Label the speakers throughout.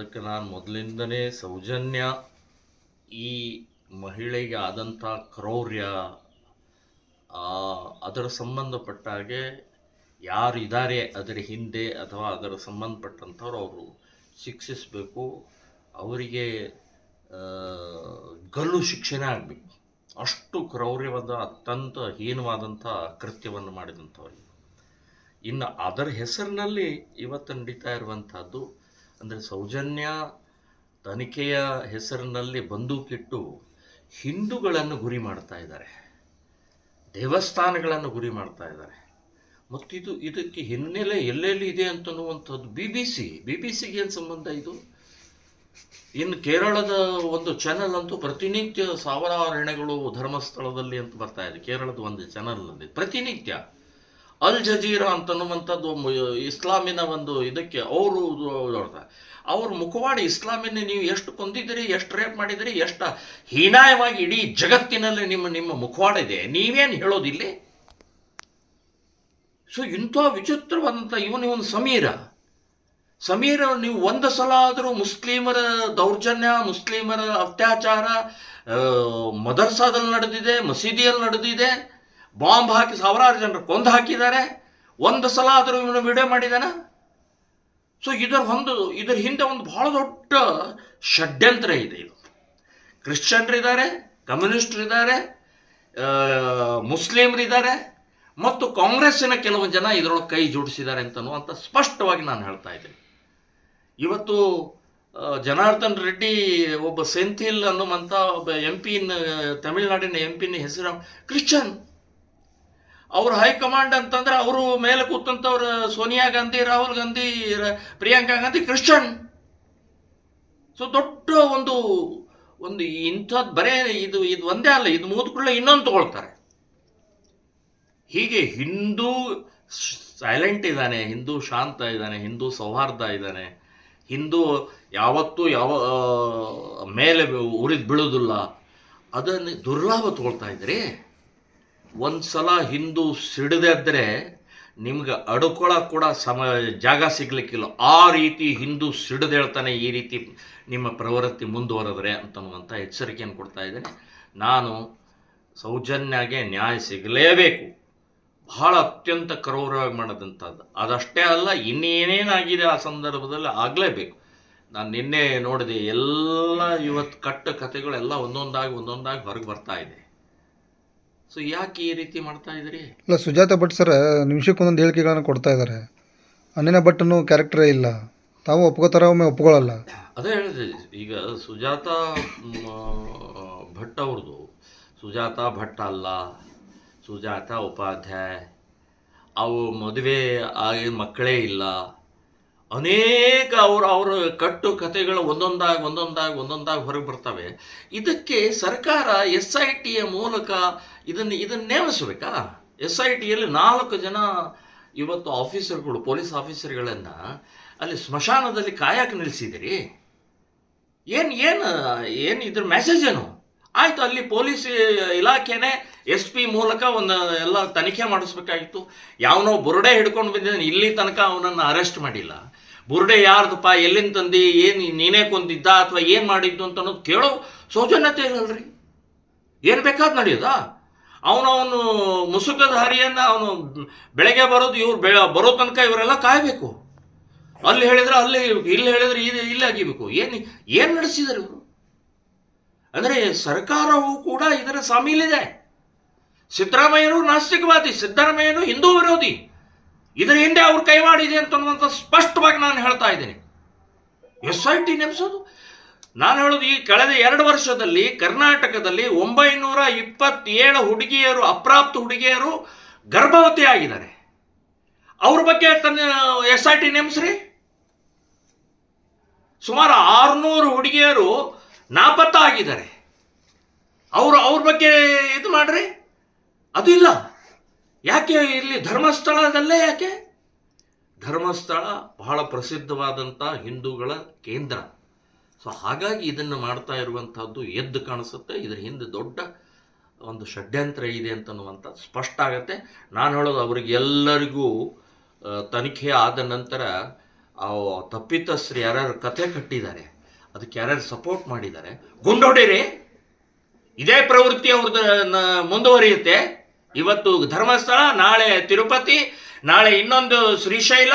Speaker 1: ಅದಕ್ಕೆ ನಾನು ಮೊದಲಿಂದನೇ ಸೌಜನ್ಯ ಈ ಮಹಿಳೆಗೆ ಆದಂಥ ಕ್ರೌರ್ಯ ಅದರ ಸಂಬಂಧಪಟ್ಟ ಯಾರು ಇದ್ದಾರೆ ಅದರ ಹಿಂದೆ ಅಥವಾ ಅದರ ಸಂಬಂಧಪಟ್ಟಂಥವ್ರು ಅವರು ಶಿಕ್ಷಿಸಬೇಕು. ಅವರಿಗೆ ಗಲ್ಲು ಶಿಕ್ಷಣ ಆಗಬೇಕು. ಅಷ್ಟು ಕ್ರೌರ್ಯವಾದ, ಅತ್ಯಂತ ಹೀನವಾದಂಥ ಕೃತ್ಯವನ್ನು ಮಾಡಿದಂಥವ್ರಿಗೆ ಇನ್ನು ಅದರ ಹೆಸರಿನಲ್ಲಿ ಇವತ್ತು ನಡೀತಾ ಇರುವಂಥದ್ದು ಅಂದರೆ ಸೌಜನ್ಯ ತನಿಖೆಯ ಹೆಸರಿನಲ್ಲಿ ಬಂದೂಕಿಟ್ಟು ಹಿಂದೂಗಳನ್ನು ಗುರಿ ಮಾಡ್ತಾ ಇದ್ದಾರೆ. ದೇವಸ್ಥಾನಗಳನ್ನು ಗುರಿ ಮಾಡ್ತಾ ಇದ್ದಾರೆ. ಮತ್ತು ಇದು ಇದಕ್ಕೆ ಹಿನ್ನೆಲೆ ಎಲ್ಲೆಲ್ಲಿ ಇದೆ ಅಂತನ್ನುವಂಥದ್ದು B B C B B ಸಿಗೆ ಏನು ಸಂಬಂಧ ಇದು? ಇನ್ನು ಕೇರಳದ ಒಂದು ಚಾನಲ್ ಅಂತೂ ಪ್ರತಿನಿತ್ಯ ಸಾವಿರಾರು ಹೆಣೆಗಳು ಧರ್ಮಸ್ಥಳದಲ್ಲಿ ಅಂತ ಬರ್ತಾ ಇದೆ. ಕೇರಳದ ಒಂದು ಚಾನಲ್ನಲ್ಲಿ ಪ್ರತಿನಿತ್ಯ. ಅಲ್ ಜಜೀರಾ ಅಂತನ್ನುವಂಥದ್ದು ಇಸ್ಲಾಮಿನ ಒಂದು ಇದಕ್ಕೆ ಅವರು ಅವ್ರ ಮುಖವಾಡಿ ಇಸ್ಲಾಮಿನ ನೀವು ಎಷ್ಟು ಕೊಂದಿದ್ದೀರಿ, ಎಷ್ಟು ರೇಪ್ ಮಾಡಿದಿರಿ ಎಷ್ಟು ಹೀನಾಯವಾಗಿ ಇಡೀ ಜಗತ್ತಿನಲ್ಲಿ ನಿಮ್ಮ ನಿಮ್ಮ ಮುಖವಾಡ ಇದೆ, ನೀವೇನು ಹೇಳೋದಿಲ್ಲಿ ಸೊ ಇಂಥ ವಿಚಿತ್ರವಾದಂಥ ಇವನು ಇವನು ಸಮೀರ. ಸಮೀರ, ನೀವು ಒಂದು ಸಲ ಆದರೂ ಮುಸ್ಲಿಮರ ದೌರ್ಜನ್ಯ, ಮುಸ್ಲಿಮರ ಅತ್ಯಾಚಾರ ಮದರ್ಸಾದಲ್ಲಿ ನಡೆದಿದೆ, ಮಸೀದಿಯಲ್ಲಿ ನಡೆದಿದೆ ಬಾಂಬ್ ಹಾಕಿ ಸಾವಿರಾರು ಜನರು ಕೊಂದು ಹಾಕಿದ್ದಾರೆ. ಒಂದು ಸಲ ಆದರೂ ಇವನು ವಿಡಿಯೋ ಮಾಡಿದಾನ? ಸೊ ಇದರ ಒಂದು, ಇದರ ಹಿಂದೆ ಒಂದು ಬಹಳ ದೊಡ್ಡ ಷಡ್ಯಂತ್ರ ಇದೆ ಇದು. ಕ್ರಿಶ್ಚಿಯನ್ರಿದ್ದಾರೆ, ಕಮ್ಯುನಿಸ್ಟ್ರಿದ್ದಾರೆ ಮುಸ್ಲಿಮರಿದ್ದಾರೆ, ಮತ್ತು ಕಾಂಗ್ರೆಸ್ಸಿನ ಕೆಲವು ಜನ ಇದರೊಳಗೆ ಕೈ ಜೋಡಿಸಿದ್ದಾರೆ ಅಂತನ್ನುವಂಥ ಸ್ಪಷ್ಟವಾಗಿ ನಾನು ಹೇಳ್ತಾ ಇದ್ದೀನಿ. ಇವತ್ತು ಜನಾರ್ದನ್ ರೆಡ್ಡಿ ಒಬ್ಬ ಸೆಂಥಿಲ್ ಅನ್ನುವಂಥ ಒಬ್ಬ ಎಂ ಪಿನ್, ತಮಿಳುನಾಡಿನ ಎಂ ಪಿನ ಹೆಸರು ಕ್ರಿಶ್ಚಿಯನ್. ಅವ್ರ ಹೈಕಮಾಂಡ್ ಅಂತಂದ್ರೆ ಅವರು ಮೇಲೆ ಕೂತಂಥವ್ರು ಸೋನಿಯಾ ಗಾಂಧಿ, ರಾಹುಲ್ ಗಾಂಧಿ ಪ್ರಿಯಾಂಕಾ ಗಾಂಧಿ ಕ್ರಿಶ್ಚನ್ ಸೊ ದೊಡ್ಡ ಒಂದು ಒಂದು ಇಂಥದ್ದು ಬರೇ ಇದು ಇದು ಒಂದೇ ಅಲ್ಲ, ಇದು ಮುಗಿದ್ಕೊಳ್ಳೆ ಇನ್ನೊಂದು ತಗೊಳ್ತಾರೆ. ಹೀಗೆ ಹಿಂದೂ ಸೈಲೆಂಟ್ ಇದ್ದಾನೆ, ಹಿಂದೂ ಶಾಂತ ಇದ್ದಾನೆ, ಹಿಂದೂ ಸೌಹಾರ್ದ ಇದ್ದಾನೆ. ಹಿಂದೂ ಯಾವತ್ತೂ ಯಾವ ಮೇಲೆ ಉರಿದು ಬೀಳೋದಿಲ್ಲ. ಅದನ್ನು ದುರ್ಲಾಭ ತಗೊಳ್ತಾ ಇದ್ರಿ? ಒಂದು ಸಲ ಹಿಂದೂ ಸಿಡಿದಿದ್ರೆ ನಿಮ್ಗೆ ಅಡ್ಕೊಳ್ಳೋಕೆ ಕೂಡ ಸಮ, ಜಾಗ ಸಿಗ್ಲಿಕ್ಕಿಲ್ಲ. ಆ ರೀತಿ ಹಿಂದೂ ಸಿಡಿದೇಳ್ತಾನೆ ಈ ರೀತಿ ನಿಮ್ಮ ಪ್ರವೃತ್ತಿ ಮುಂದುವರೆದ್ರೆ ಅಂತನ್ನುವಂಥ ಎಚ್ಚರಿಕೆಯನ್ನು ಕೊಡ್ತಾ ಇದ್ದೇನೆ. ನಾನು ಸೌಜನ್ಯಾಗೆ ನ್ಯಾಯ ಸಿಗಲೇಬೇಕು. ಬಹಳ ಅತ್ಯಂತ ಕ್ರೌರವಾಗಿ ಮಾಡಿದಂಥದ್ದು. ಅದಷ್ಟೇ ಅಲ್ಲ, ಇನ್ನೇನೇನಾಗಿದೆ ಆ ಸಂದರ್ಭದಲ್ಲಿ ಆಗಲೇಬೇಕು. ನಾನು ನಿನ್ನೆ ನೋಡಿದೆ, ಎಲ್ಲ ಇವತ್ತು ಕಟ್ಟ ಕಥೆಗಳೆಲ್ಲ ಒಂದೊಂದಾಗಿ ಒಂದೊಂದಾಗಿ ಹೊರಗೆ ಬರ್ತಾ ಇದೆ. ಸೊ ಯಾಕೆ ಈ ರೀತಿ ಮಾಡ್ತಾ ಇದ್ರಿ
Speaker 2: ಇಲ್ಲ ಸುಜಾತ ಭಟ್ ಸರ್ ನಿಮಿಷಕ್ಕೊಂದೊಂದು ಹೇಳಿಕೆಗಳನ್ನು ಕೊಡ್ತಾ ಇದ್ದಾರೆ. ಅನಿನ ಭಟ್ಟನು ಕ್ಯಾರೆಕ್ಟರೇ ಇಲ್ಲ. ತಾವು ಒಪ್ಕೋತಾರ ಒಮ್ಮೆ ಒಪ್ಕೊಳ್ಳಲ್ಲ.
Speaker 1: ಅದೇ ಹೇಳಿದೆ. ಈಗ ಸುಜಾತ ಮ್, ಭಟ್ ಅವ್ರದ್ದು ಸುಜಾತ ಭಟ್ ಅಲ್ಲ. ಸುಜಾತ ಉಪಾಧ್ಯಾಯ. ಅವು ಮದುವೆ ಆಗಿ ಮಕ್ಕಳೇ ಇಲ್ಲ. ಅನೇಕ ಅವರು ಅವರ ಕಟ್ಟು ಕಥೆಗಳು ಒಂದೊಂದಾಗಿ ಒಂದೊಂದಾಗಿ ಒಂದೊಂದಾಗಿ ಹೊರಗೆ ಬರ್ತವೆ. ಇದಕ್ಕೆ ಸರ್ಕಾರ ಎಸ್ ಐ ಟಿಯ ಮೂಲಕ ಇದನ್ನು ಇದನ್ನು ನೇಮಿಸಬೇಕಾ? ಎಸ್ ಐ ಟಿಯಲ್ಲಿ ನಾಲ್ಕು ಜನ ಇವತ್ತು ಆಫೀಸರ್ಗಳು, ಪೊಲೀಸ್ ಆಫೀಸರ್ಗಳನ್ನು ಅಲ್ಲಿ ಸ್ಮಶಾನದಲ್ಲಿ ಕಾಯಕ್ಕೆ ನಿಲ್ಲಿಸಿದಿರಿ ಏನು ಏನು ಏನು ಇದ್ರ ಮೆಸೇಜ್ ಏನು? ಆಯಿತು, ಅಲ್ಲಿ ಪೊಲೀಸ್ ಇಲಾಖೆನೇ ಎಸ್ ಪಿ ಮೂಲಕ ಒಂದು ಎಲ್ಲ ತನಿಖೆ ಮಾಡಿಸ್ಬೇಕಾಗಿತ್ತು ಯಾವನೋ ಬುರುಡೆ ಹಿಡ್ಕೊಂಡು ಬಂದಿದ್ದಾನೆ. ಇಲ್ಲಿ ತನಕ ಅವನನ್ನು ಅರೆಸ್ಟ್ ಮಾಡಿಲ್ಲ. ಬುರುಡೆ ಯಾರ್ದಪ್ಪ, ಎಲ್ಲಿಂದ ತಂದು, ಏನು ನೀನೇ ಕೊಂದಿದ್ದ ಅಥವಾ ಏನು ಮಾಡಿದ್ದು ಅಂತ ಅನ್ನೋದು ಕೇಳೋ ಸೌಜನ್ಯತೆ ಇರಲ್ರಿ. ಏನು ಬೇಕಾದ್ ನಡೆಯೋದಾ? ಅವನವನು ಮುಸುಕಧಾರಿಯನ್ನು ಅವನು ಬೆಳಗ್ಗೆ ಬರೋದು ಇವ್ರು ಬೆ, ಬರೋ ತನಕ ಇವರೆಲ್ಲ ಕಾಯಬೇಕು. ಅಲ್ಲಿ ಹೇಳಿದ್ರೆ ಅಲ್ಲಿ, ಇಲ್ಲಿ ಹೇಳಿದ್ರೆ ಇಲ್ಲಿ ಇಲ್ಲಿ ಆಗಿಬೇಕು. ಏನು ಏನು ನಡೆಸಿದ್ದಾರೆ ಇವರು? ಅಂದರೆ ಸರ್ಕಾರವು ಕೂಡ ಇದರ ಸಾಮೀಲಿದೆ ಸಿದ್ದರಾಮಯ್ಯನು ನಾಸ್ತಿಕವಾದಿ, ಸಿದ್ದರಾಮಯ್ಯನು ಹಿಂದೂ ವಿರೋಧಿ. ಇದರ ಹಿಂದೆ ಅವ್ರು ಕೈವಾಡಿದೆ ಅಂತನ್ನುವಂಥ ಸ್ಪಷ್ಟವಾಗಿ ನಾನು ಹೇಳ್ತಾ ಇದ್ದೀನಿ. ಎಸ್ ಐ ಟಿ ನೆಮ್ಸೋದು ನಾನು ಹೇಳೋದು ಈ ಕಳೆದ ಎರಡು ವರ್ಷದಲ್ಲಿ ಕರ್ನಾಟಕದಲ್ಲಿ ಒಂಬೈನೂರ ಇಪ್ಪತ್ತೇಳು ಹುಡುಗಿಯರು, ಅಪ್ರಾಪ್ತ ಹುಡುಗಿಯರು ಗರ್ಭವತಿ ಆಗಿದ್ದಾರೆ. ಅವ್ರ ಬಗ್ಗೆ ತನ್ನ ಎಸ್ ಐ ಟಿ ನೇಮಿಸ್ರಿ ಸುಮಾರು ಆರುನೂರು ಹುಡುಗಿಯರು ನಾಪತ್ತ ಆಗಿದ್ದಾರೆ ಅವರು ಅವ್ರ ಬಗ್ಗೆ ಇದು ಮಾಡ್ರಿ? ಅದು ಇಲ್ಲ. ಯಾಕೆ ಇಲ್ಲಿ ಧರ್ಮಸ್ಥಳದಲ್ಲೇ ಯಾಕೆ? ಧರ್ಮಸ್ಥಳ ಬಹಳ ಪ್ರಸಿದ್ಧವಾದಂಥ ಹಿಂದೂಗಳ ಕೇಂದ್ರ. ಸೊ ಹಾಗಾಗಿ ಇದನ್ನು ಮಾಡ್ತಾ ಇರುವಂಥದ್ದು ಎದ್ದು ಕಾಣಿಸುತ್ತೆ. ಇದರ ಹಿಂದೆ ದೊಡ್ಡ ಒಂದು ಷಡ್ಯಂತ್ರ ಇದೆ ಅಂತನ್ನುವಂಥ ಸ್ಪಷ್ಟ ಆಗುತ್ತೆ. ನಾನು ಹೇಳೋದು ಅವರಿಗೆಲ್ಲರಿಗೂ ತನಿಖೆ ಆದ ನಂತರ ಆ ತಪ್ಪಿತಸ್ಥರು ಯಾರ್ಯಾರು ಕಥೆ ಕಟ್ಟಿದ್ದಾರೆ, ಅದಕ್ಕೆ ಯಾರ್ಯಾರು ಸಪೋರ್ಟ್ ಮಾಡಿದ್ದಾರೆ, ಗುಂಡೊಡಿರಿ, ಇದೇ ಪ್ರವೃತ್ತಿ ಅವ್ರದ್ದು ಮುಂದುವರಿಯುತ್ತೆ. ಇವತ್ತು ಧರ್ಮಸ್ಥಳ, ನಾಳೆ ತಿರುಪತಿ, ನಾಳೆ ಇನ್ನೊಂದು ಶ್ರೀಶೈಲ,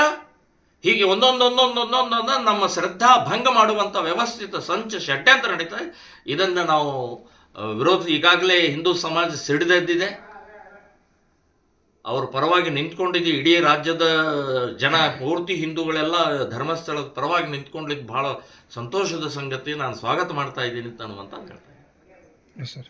Speaker 1: ಹೀಗೆ ಒಂದೊಂದು ಒಂದೊಂದು ಒಂದೊಂದು ಒಂದೊಂದು ನಮ್ಮ ಶ್ರದ್ಧಾ ಭಂಗ ಮಾಡುವಂಥ ವ್ಯವಸ್ಥಿತ ಸಂಚ ಷಡ್ಯಂತ್ರ ಇದೆ ಇದನ್ನು ನಾವು ವಿರೋಧ ಈಗಾಗಲೇ ಹಿಂದೂ ಸಮಾಜ ಸಿಡಿದೆದ್ದಿದೆ ಅವ್ರ ಪರವಾಗಿ ನಿಂತ್ಕೊಂಡಿದ್ದು ಇಡೀ ರಾಜ್ಯದ ಜನ ಪೂರ್ತಿ ಹಿಂದೂಗಳೆಲ್ಲ ಧರ್ಮಸ್ಥಳದ ಪರವಾಗಿ ನಿಂತ್ಕೊಂಡಿದ್ದು ಬಹಳ ಸಂತೋಷದ ಸಂಗತಿ ನಾನು ಸ್ವಾಗತ ಮಾಡ್ತಾ ಇದ್ದೀನಿ ಅಂತ ಅನ್ನುವಂತ ಹೇಳ್ತಾ ಇದ್ದೀನಿ.
Speaker 2: Yes sir